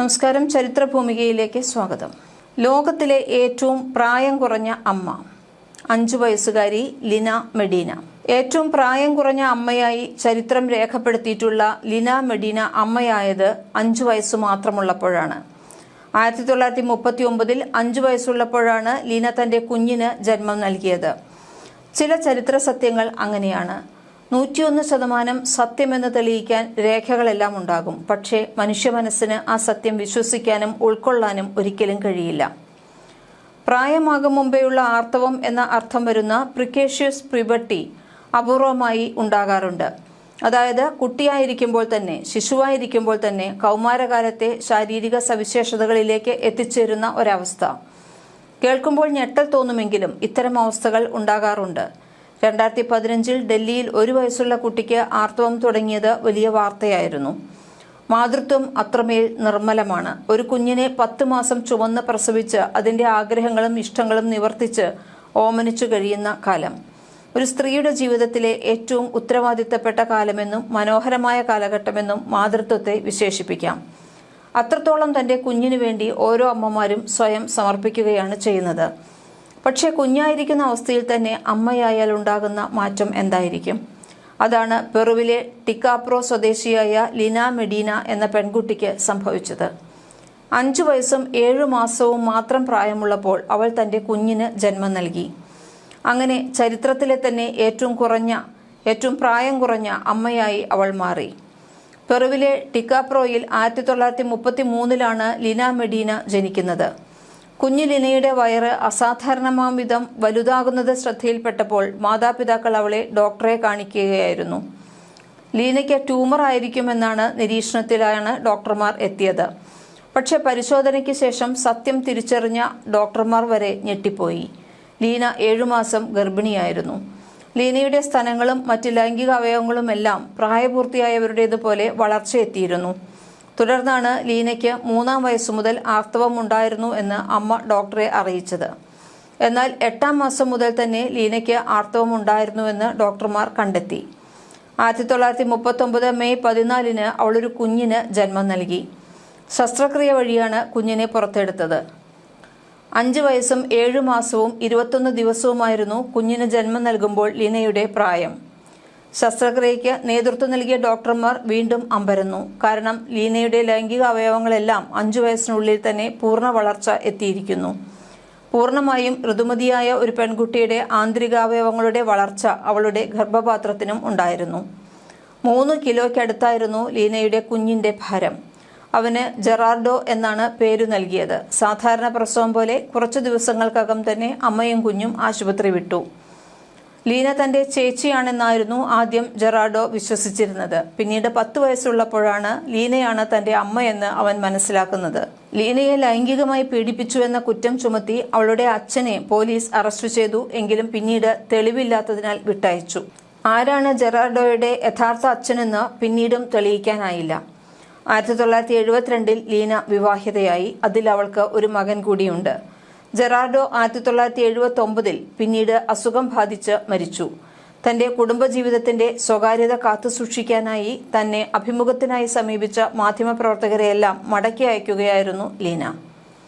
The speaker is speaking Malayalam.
നമസ്കാരം. ചരിത്രഭൂമികയിലേക്ക് സ്വാഗതം. ലോകത്തിലെ ഏറ്റവും പ്രായം കുറഞ്ഞ അമ്മ. അഞ്ചു വയസ്സുകാരി ലിന മെഡീന. ഏറ്റവും പ്രായം കുറഞ്ഞ അമ്മയായി ചരിത്രം രേഖപ്പെടുത്തിയിട്ടുള്ള ലിന മെഡീന അമ്മയായത് അഞ്ചു വയസ്സ് മാത്രമുള്ളപ്പോഴാണ്. ആയിരത്തി തൊള്ളായിരത്തി മുപ്പത്തി ഒമ്പതിൽ അഞ്ചു വയസ്സുള്ളപ്പോഴാണ് ലീന തന്റെ കുഞ്ഞിന് ജന്മം നൽകിയത്. ചില ചരിത്ര സത്യങ്ങൾ അങ്ങനെയാണ്. നൂറ്റിയൊന്ന് ശതമാനം സത്യമെന്ന് തെളിയിക്കാൻ രേഖകളെല്ലാം ഉണ്ടാകും. പക്ഷേ മനുഷ്യ മനസ്സിന് ആ സത്യം വിശ്വസിക്കാനും ഉൾക്കൊള്ളാനും ഒരിക്കലും കഴിയില്ല. പ്രായമാകും മുമ്പെയുള്ള ആർത്തവം എന്ന അർത്ഥം വരുന്ന പ്രിക്കേഷ്യസ് പ്രിബട്ടി അപൂർവമായി ഉണ്ടാകാറുണ്ട്. അതായത് കുട്ടിയായിരിക്കുമ്പോൾ തന്നെ ശിശുവായിരിക്കുമ്പോൾ തന്നെ കൗമാരകാലത്തെ ശാരീരിക സവിശേഷതകളിലേക്ക് എത്തിച്ചേരുന്ന ഒരവസ്ഥ. കേൾക്കുമ്പോൾ ഞെട്ടൽ തോന്നുമെങ്കിലും ഇത്തരം അവസ്ഥകൾ ഉണ്ടാകാറുണ്ട്. രണ്ടായിരത്തി പതിനഞ്ചിൽ ഡൽഹിയിൽ ഒരു വയസ്സുള്ള കുട്ടിക്ക് ആർത്തവം തുടങ്ങിയത് വലിയ വാർത്തയായിരുന്നു. മാതൃത്വം അത്രമേൽ നിർമ്മലമാണ്. ഒരു കുഞ്ഞിനെ പത്ത് മാസം ചുമന്ന് പ്രസവിച്ച് അതിന്റെ ആഗ്രഹങ്ങളും ഇഷ്ടങ്ങളും നിവർത്തിച്ച് ഓമനിച്ചു കഴിയുന്ന കാലം. ഒരു സ്ത്രീയുടെ ജീവിതത്തിലെ ഏറ്റവും ഉത്തരവാദിത്തപ്പെട്ട കാലമെന്നും മനോഹരമായ കാലഘട്ടമെന്നും മാതൃത്വത്തെ വിശേഷിപ്പിക്കാം. അത്രത്തോളം തന്റെ കുഞ്ഞിനു വേണ്ടി ഓരോ അമ്മമാരും സ്വയം സമർപ്പിക്കുകയാണ് ചെയ്യുന്നത്. പക്ഷേ കുഞ്ഞായിരിക്കുന്ന അവസ്ഥയിൽ തന്നെ അമ്മയായാൽ ഉണ്ടാകുന്ന മാറ്റം എന്തായിരിക്കും? അതാണ് പെറുവിലെ ടിക്കാപ്രോ സ്വദേശിയായ ലിന മെഡീന എന്ന പെൺകുട്ടിക്ക് സംഭവിച്ചത്. അഞ്ചു വയസ്സും ഏഴു മാസവും മാത്രം പ്രായമുള്ളപ്പോൾ അവൾ തന്റെ കുഞ്ഞിന് ജന്മം നൽകി. അങ്ങനെ ചരിത്രത്തിലെ തന്നെ ഏറ്റവും കുറഞ്ഞ ഏറ്റവും പ്രായം കുറഞ്ഞ അമ്മയായി അവൾ മാറി. പെറുവിലെ ടിക്കാപ്രോയിൽ ആയിരത്തി തൊള്ളായിരത്തി മുപ്പത്തി മൂന്നിലാണ് ലിന മെഡീന ജനിക്കുന്നത്. കുഞ്ഞു ലിനയുടെ വയറ് അസാധാരണമാം വിധം വലുതാകുന്നത് ശ്രദ്ധയിൽപ്പെട്ടപ്പോൾ മാതാപിതാക്കൾ അവളെ ഡോക്ടറെ കാണിക്കുകയായിരുന്നു. ലീനയ്ക്ക് ട്യൂമർ ആയിരിക്കുമെന്നാണ് നിരീക്ഷണത്തിലാണ് ഡോക്ടർമാർ എത്തിയത്. പക്ഷെ പരിശോധനയ്ക്ക് ശേഷം സത്യം തിരിച്ചറിഞ്ഞ ഡോക്ടർമാർ വരെ ഞെട്ടിപ്പോയി. ലീന ഏഴുമാസം ഗർഭിണിയായിരുന്നു. ലീനയുടെ സ്ഥലങ്ങളും മറ്റ് ലൈംഗിക അവയവങ്ങളുമെല്ലാം പ്രായപൂർത്തിയായവരുടേതുപോലെ വളർച്ചയെത്തിയിരുന്നു. തുടർന്നാണ് ലീനയ്ക്ക് മൂന്നാം വയസ്സു മുതൽ ആർത്തവം ഉണ്ടായിരുന്നു എന്ന് അമ്മ ഡോക്ടറെ അറിയിച്ചത്. എന്നാൽ എട്ടാം മാസം മുതൽ തന്നെ ലീനയ്ക്ക് ആർത്തവം ഉണ്ടായിരുന്നുവെന്ന് ഡോക്ടർമാർ കണ്ടെത്തി. ആയിരത്തി തൊള്ളായിരത്തി മുപ്പത്തൊമ്പത് മെയ് പതിനാലിന് അവളൊരു കുഞ്ഞിന് ജന്മം നൽകി. ശസ്ത്രക്രിയ വഴിയാണ് കുഞ്ഞിനെ പുറത്തെടുത്തത്. അഞ്ച് വയസ്സും ഏഴു മാസവും ഇരുപത്തൊന്ന് ദിവസവുമായിരുന്നു കുഞ്ഞിന് ജന്മം നൽകുമ്പോൾ ലീനയുടെ പ്രായം. ശസ്ത്രക്രിയയ്ക്ക് നേതൃത്വം നൽകിയ ഡോക്ടർമാർ വീണ്ടും അമ്പരന്നു. കാരണം ലീനയുടെ ലൈംഗിക അവയവങ്ങളെല്ലാം അഞ്ചു വയസ്സിനുള്ളിൽ തന്നെ പൂർണ വളർച്ച എത്തിയിരിക്കുന്നു. പൂർണമായും ഋതുമതിയായ ഒരു പെൺകുട്ടിയുടെ ആന്തരികാവയവങ്ങളുടെ വളർച്ച അവളുടെ ഗർഭപാത്രത്തിനും ഉണ്ടായിരുന്നു. മൂന്ന് കിലോയ്ക്കടുത്തായിരുന്നു ലീനയുടെ കുഞ്ഞിന്റെ ഭാരം. അവന് ജെറാർഡോ എന്നാണ് പേരു നൽകിയത്. സാധാരണ പ്രസവം പോലെ കുറച്ചു ദിവസങ്ങൾക്കകം തന്നെ അമ്മയും കുഞ്ഞും ആശുപത്രി വിട്ടു. ലീന തന്റെ ചേച്ചിയാണെന്നായിരുന്നു ആദ്യം ജെറാഡോ വിശ്വസിച്ചിരുന്നത്. പിന്നീട് പത്ത് വയസ്സുള്ളപ്പോഴാണ് ലീനയാണ് തന്റെ അമ്മയെന്ന് അവൻ മനസ്സിലാക്കുന്നത്. ലീനയെ ലൈംഗികമായി പീഡിപ്പിച്ചുവെന്ന കുറ്റം ചുമത്തി അവളുടെ അച്ഛനെ പോലീസ് അറസ്റ്റ് ചെയ്തു എങ്കിലും പിന്നീട് തെളിവില്ലാത്തതിനാൽ വിട്ടയച്ചു. ആരാണ് ജെറാഡോയുടെ യഥാർത്ഥ അച്ഛനെന്ന് പിന്നീടും തെളിയിക്കാനായില്ല. ആയിരത്തി തൊള്ളായിരത്തി എഴുപത്തിരണ്ടിൽ ലീന വിവാഹിതയായി. അതിൽ അവൾക്ക് ഒരു മകൻ കൂടിയുണ്ട്. ജെറാർഡോ ആയിരത്തി തൊള്ളായിരത്തി എഴുപത്തി ഒമ്പതിൽ പിന്നീട് അസുഖം ബാധിച്ച് മരിച്ചു. തന്റെ കുടുംബജീവിതത്തിന്റെ സ്വകാര്യത കാത്തുസൂക്ഷിക്കാനായി തന്നെ അഭിമുഖത്തിനായി സമീപിച്ച മാധ്യമപ്രവർത്തകരെയെല്ലാം മടക്കി അയക്കുകയായിരുന്നു ലീന.